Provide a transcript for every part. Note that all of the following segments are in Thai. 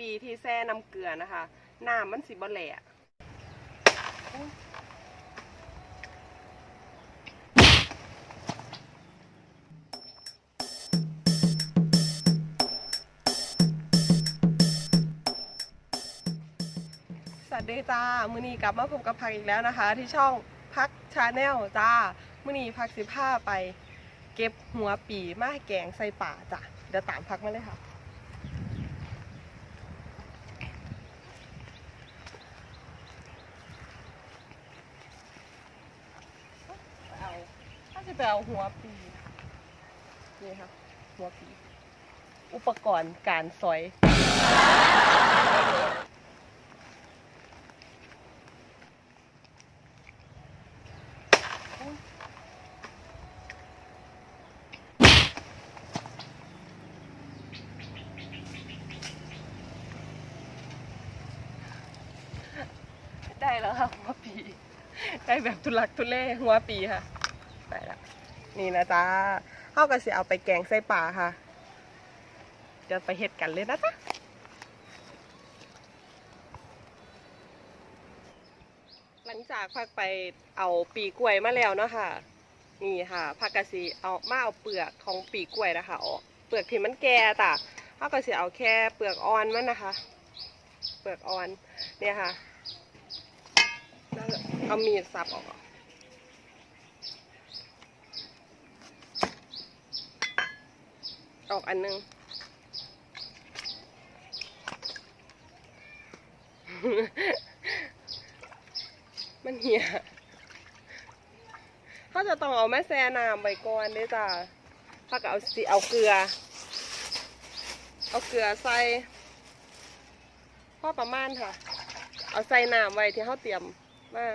ปีที่แช่น้ำเกลือนะคะน้ำมันสิบ่แหลกสวัสดีจ้า มือนีกลับมาพบกับพักอีกแล้วนะคะ ที่ช่องพักชาแนลจ้า มือนีพักสิผ้าไป เก็บหัวปีมาแกงใส่ป่าจ้ะ เดี๋ยวตามพักมาเลยค่ะ เอาถ้าจะ ไปเอาหัวปีนี่ค่ะหัวปี อุปกรณ์การสอย ได้แล้วค่ะหัวปี ได้แบบทุลักทุเลหัวปีค่ะได้แล้ว นี่นะจ๊ะเข้ากับสิเอาไปแกงใส่ป่าค่ะ เดี๋ยวไปเฮ็ดกันเลยนะจ๊ะหลังจากพักไปเอาปีกล้วยมาแล้วเนาะค่ะ นี่ค่ะพักกะสิเอามาเอาเปลือกของปีกล้วยนะคะออกเปลือกที่มันแก่จ้ะเขาก็สิเอาแค่เปลือกอ่อนมันนะคะ เปลือกอ่อนเนี่ยค่ะเอามีดสับออก ออกอันหนึง มันเหี่ยเขาจะต้องเอาแม่แซน้ำใบก่อนด้อจ้าถ้าก็เอาสิเอาเกลือ เอาเกลือใส่พ่อประมาณค่ะ เอาใส่น้ำไว้ที่เขาเตรียมมา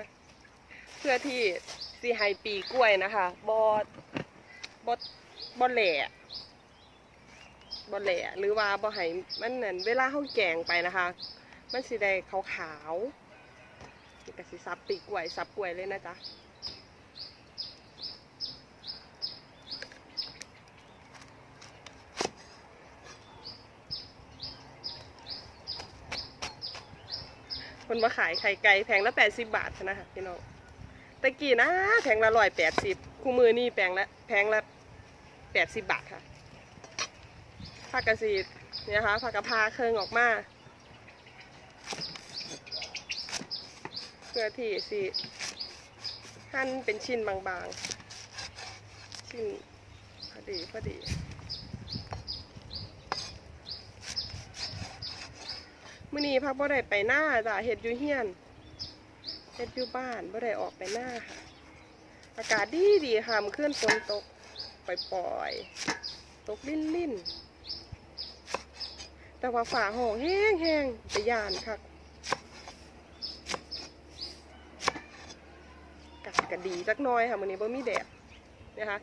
เพื่อที่สีไฮปีกล้วยนะคะ บอดบดบอแหล่ บอแหล่หรือว่าบอไห้มันเหมือนเวลาเขาแกงไปนะคะ มันสีได้ขาวขาวๆนี่ก็สิซับปีกล้วยซับกล้วยเลยนะจ๊ะคนมาขายไข่ไก่แพงละแปดสิบบาทนะคะพี่น้องตะกี้นะแพงละร้อยแปดสิบคู่มือนี่แพงละแพงละแปดสิบบาทค่ะ ผักกระสีเนี่ยค่ะผักกระพาเคืองออกมาเพื่อที่สิหั่นเป็นชิ้นบางๆ ชิ้นพอดีพอดีมื่อนี้พักบ่ได้ไปหน้าจ้ะเฮ็ดอยู่เฮียนเฮ็ดอยู่บ้านบ่ได้ออกไปหน้าค่ะ อากาศดีดีค่ะมันขึ้นฝนตกปล่อยๆ ตกลิ่นลิ่นๆ แต่ว่าฝ่าห้องแห้งแห้งๆไปยานคักกัดก็ดีจักน้อยค่ะมื้อนี้บ่มีแดดนะคะ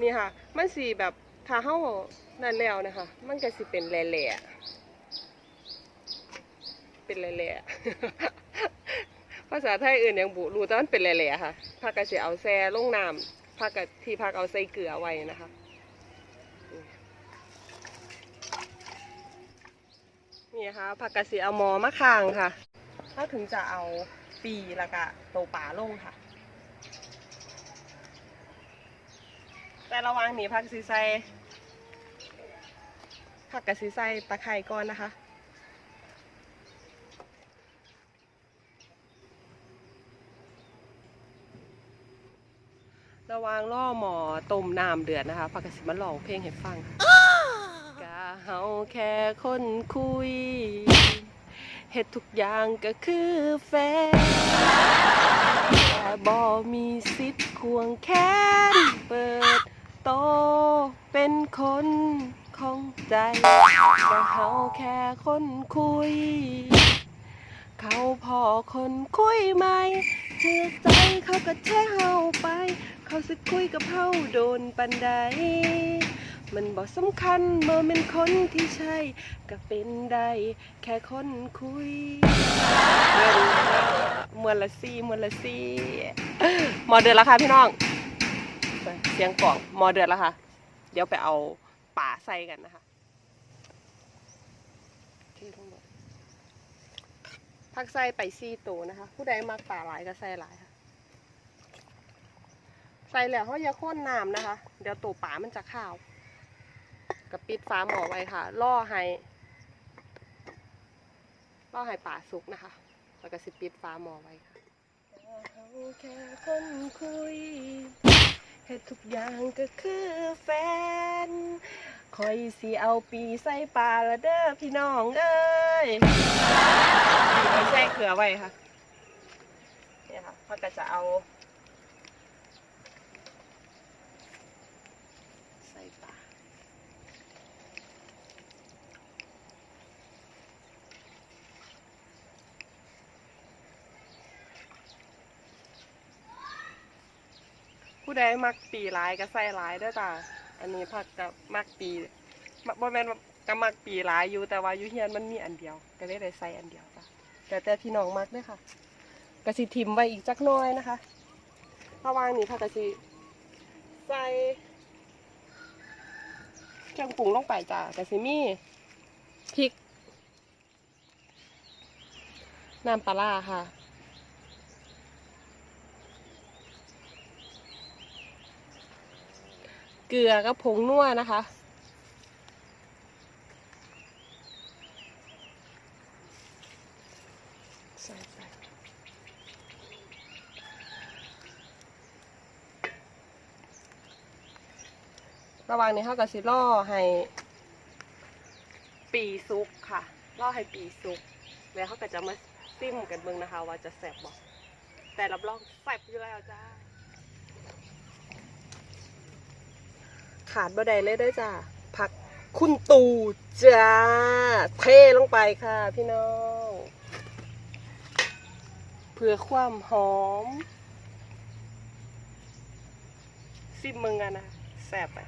นี่ค่ะ มันสิแบบถ้าเฮานั่นแล้วนะคะ มันก็สิเป็นแหล่ๆเป็นแหล่ๆภาษาไทยอื่นยังบุรู้แต่มันเป็นแหล่ๆค่ะผักกะเสียเอาแซ่ลงน้ำผักกะที่ผักเอาใส่เกลือไว้นะคะ นี่ค่ะผักกะสีเอามอมะคางค่ะ ถ้าถึงจะเอาปีล้วก็โตป่าลงค่ะ แต่ระวังหนีผักสีใสผักกะสีใสตะไคร่ก่อนนะคะระวางล่อหมอต้มน้ำเดือดนะคะพักกสิมาลองเพลงให้ฟังกะ เฮาแค่คนคุยเฮ็ดทุกอย่างก็คือแฟนแต่บ่มีสิทธิ์ควงแขนเปิดโตเป็นคนของใจกะเฮาแค่คนคุย เขาพอคนคุยไหมเชื่อใจเขาก็แช่เฮาไป เขาสิคุยกับเฮาโดนปันใด มันบอกสำคัญเมื่อเป็นคนที่ใช่ ก็เป็นได้แค่คนคุยมวนละซี่มวนละซี่หมอเดือดแล้วค่ะพี่น้อง เสียงกล่องหมอเดือดแล้วค่ะ เดี๋ยวไปเอาป่าใส่กันนะคะที่ทั้งหมดผักใส่ไปซี่ตัวนะคะ ผู้ใดมักปลาหลายก็ใส่หลายค่ะใส่แล้วเขาอย่าข้นน้ำนะคะ เดี๋ยวตัวปลามันจะข้าว กับปิดฟ้าหม้อไว้ค่ะล่อให้ล่อให้ปลาสุกนะคะแล้วก็สิปิดฟ้าหม้อไว้ค่ะเขาแค่คนคุยเฮ็ดทุกอย่างก็คือแฟนคอยสิเอาปีใส่ปลาละเด้อพี่น้องเอ้ยเอาไปแช่เกลือไว้ค่ะเนี่ยค่ะพ่อก็จะเอา ใส่ปลา ผู้ใดมักปีหลายก็ใส่หลายเด้อจ้าอันนี้พักกับมักปีมักบ่แม่นก็มักปีหลายอยู่แต่ว่าอยู่เฮียนมันมีอันเดียว ก็เลยได้ใส่อันเดียวจ้ะแต่แต่พี่น้องมักด้อค่ะก็สิทิมไว้อีกจักน้อยนะคะระหว่างนี้พักก็สิใส่เครื่องปรุงลงไปจ้ะก็สิมีพริกน้ำปลาค่ะ เกลือกับผงนัวนะคะ ใส่ใส่ระหว่างนี้เขากับสิล่อให้ปีซุกค่ะล่อให้ปีซุก แล้วเขาก็จะมาซิมกันเบิ่งนะคะ ว่าจะแซ่บบ่แต่รับรองแซ่บอยู่แล้วจ้า ขาดบ่ได้เลยเด้จ้าผักคุณตูจ้าเทลงไปค่ะพี่น้องเพื่อความหอมซิมมึงกันะแซ่บไป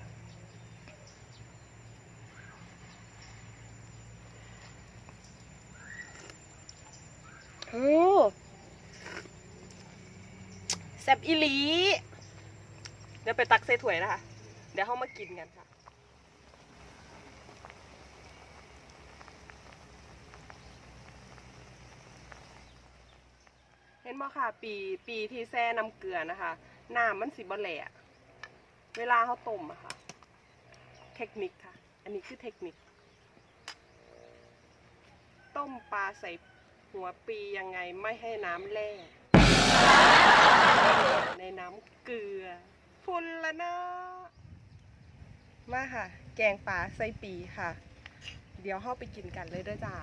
โอ้แซ่บอีหลี เดี๋ยวไปตักใส่ถ้วยนะคะ ดี๋ยวเขามากินกันค่ะเห็นบ่ค่ะ ปีปีที่แซ่น้ำเกลือนะคะน้ำมันสิบ่แหลกเวลาเขาต้มอะค่ะ เทคนิคค่ะ อันนี้คือเทคนิค ต้มปลาใส่หัวปียังไงไม่ให้น้ำแล่ในน้ำเกลือ พุ่นละเนาะ มาค่ะ แกงป่าไส่ปีค่ะ เดี๋ยวเข้าไปกินกันเลยด้วยจ้า